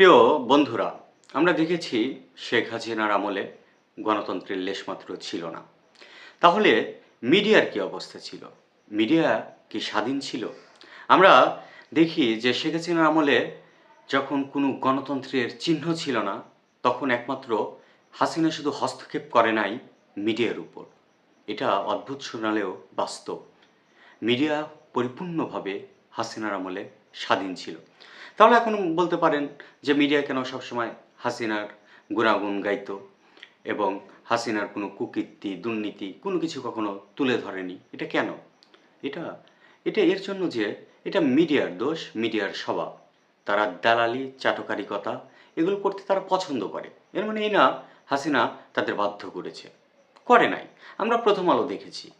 প্রিয় বন্ধুরা, আমরা দেখেছি শেখ হাসিনার আমলে গণতন্ত্রের লেশমাত্র ছিল না। তাহলে মিডিয়ার কি অবস্থা ছিল? মিডিয়া কি স্বাধীন ছিল? আমরা দেখি যে শেখ হাসিনার আমলে যখন কোনো গণতন্ত্রের চিহ্ন ছিল না, তখন একমাত্র হাসিনা শুধু হস্তক্ষেপ করে নাই মিডিয়ার উপর। এটা অদ্ভুত শোনালেও বাস্তব। মিডিয়া পরিপূর্ণভাবে হাসিনার আমলে স্বাধীন ছিল। তাহলে এখন বলতে পারেন যে মিডিয়া কেন সবসময় হাসিনার গুণাগুণ গাইত এবং হাসিনার কোনো কুকীর্তি, দুর্নীতি কোনো কিছু কখনো তুলে ধরেনি? এটা কেন? এটা এটা এর জন্য যে এটা মিডিয়ার দোষ, মিডিয়ার স্বভাব। তারা দালালি, চাটকারিকতা এগুলো করতে তারা পছন্দ করে। এর মানে এই না, হাসিনা তাদের বাধ্য করেছে। করে নাই। আমরা প্রথম আলো দেখেছি।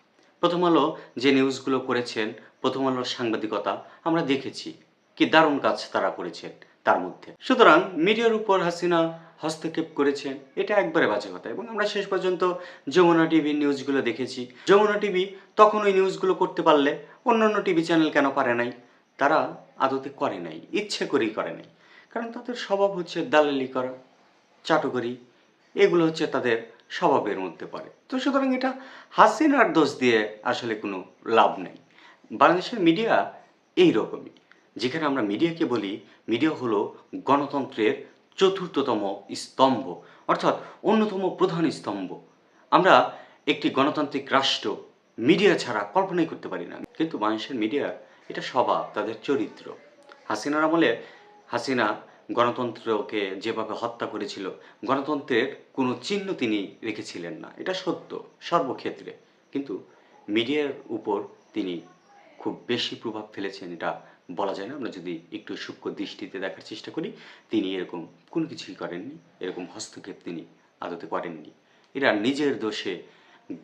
প্রথম আলো যে নিউজগুলো করেছেন, প্রথম আলোর সাংবাদিকতা আমরা দেখেছি। কি দারুণ কাজ তারা করেছেন তার মধ্যে। সুতরাং মিডিয়ার উপর হাসিনা হস্তক্ষেপ করেছেন এটা একবারে বাজে কথা। এবং আমরা শেষ পর্যন্ত যমুনা টিভির নিউজগুলো দেখেছি। যমুনা টিভি তখন ওই নিউজগুলো করতে পারলে অন্যান্য টিভি চ্যানেল কেন পারে নাই? তারা আদতে করে নাই, ইচ্ছে করেই করে নাই। কারণ তাদের স্বভাব হচ্ছে দালালি করা, চাটুকরি, এগুলো হচ্ছে তাদের স্বভাবের মধ্যে পড়ে। তো সুতরাং এটা হাসিনার দোষ দিয়ে আসলে কোনো লাভ নেই। বাংলাদেশের মিডিয়া এই রকমই। যেখানে আমরা মিডিয়াকে বলি, মিডিয়া হলো গণতন্ত্রের চতুর্থতম স্তম্ভ, অর্থাৎ অন্যতম প্রধান স্তম্ভ। আমরা একটি গণতান্ত্রিক রাষ্ট্র, মিডিয়া ছাড়া কল্পনাই করতে পারি না। কিন্তু মানুষের মিডিয়া, এটা স্বভাব, তাদের চরিত্র। হাসিনার আমলে, হাসিনা গণতন্ত্রকে যেভাবে হত্যা করেছিল, গণতন্ত্রের কোনো চিহ্ন তিনি রেখেছিলেন না। এটা সত্য, সর্বক্ষেত্রে। কিন্তু মিডিয়ার উপর তিনি খুব বেশি প্রভাব ফেলেছেন, এটা বলা যায় না। আমরা যদি একটু সূক্ষ্ম দৃষ্টিতে দেখার চেষ্টা করি, তিনি এরকম কোনো কিছুই করেননি, এরকম হস্তক্ষেপ তিনি আদতে করেননি। এরা নিজের দোষে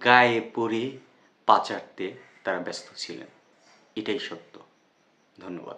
গায়ে পড়ে পাচারতে তারা ব্যস্ত ছিলেন। এটাই সত্য। ধন্যবাদ।